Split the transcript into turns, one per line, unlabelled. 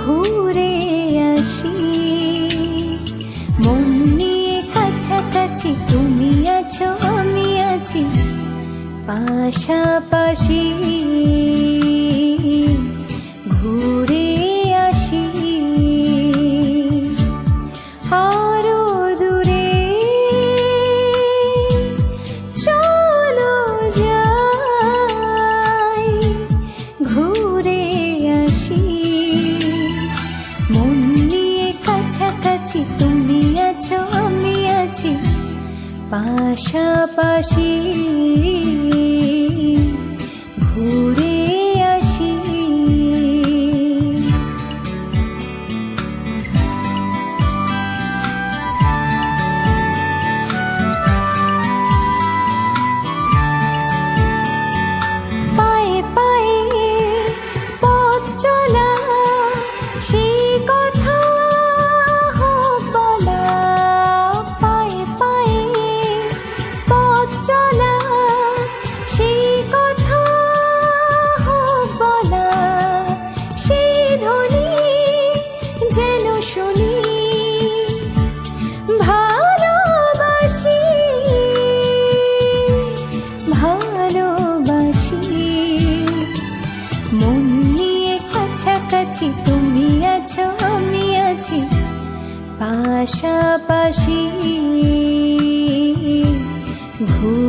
ঘুরে আসি। মন নিয়ে কাছাকাছি তুমি আছো আমি আছি। পাশাপাশি পাশাপাশি ঘুরে আসি। পায়ে পায়ে পথ চলা সেই কথা আছো আমি আছি পাশাপাশি। ঘুরে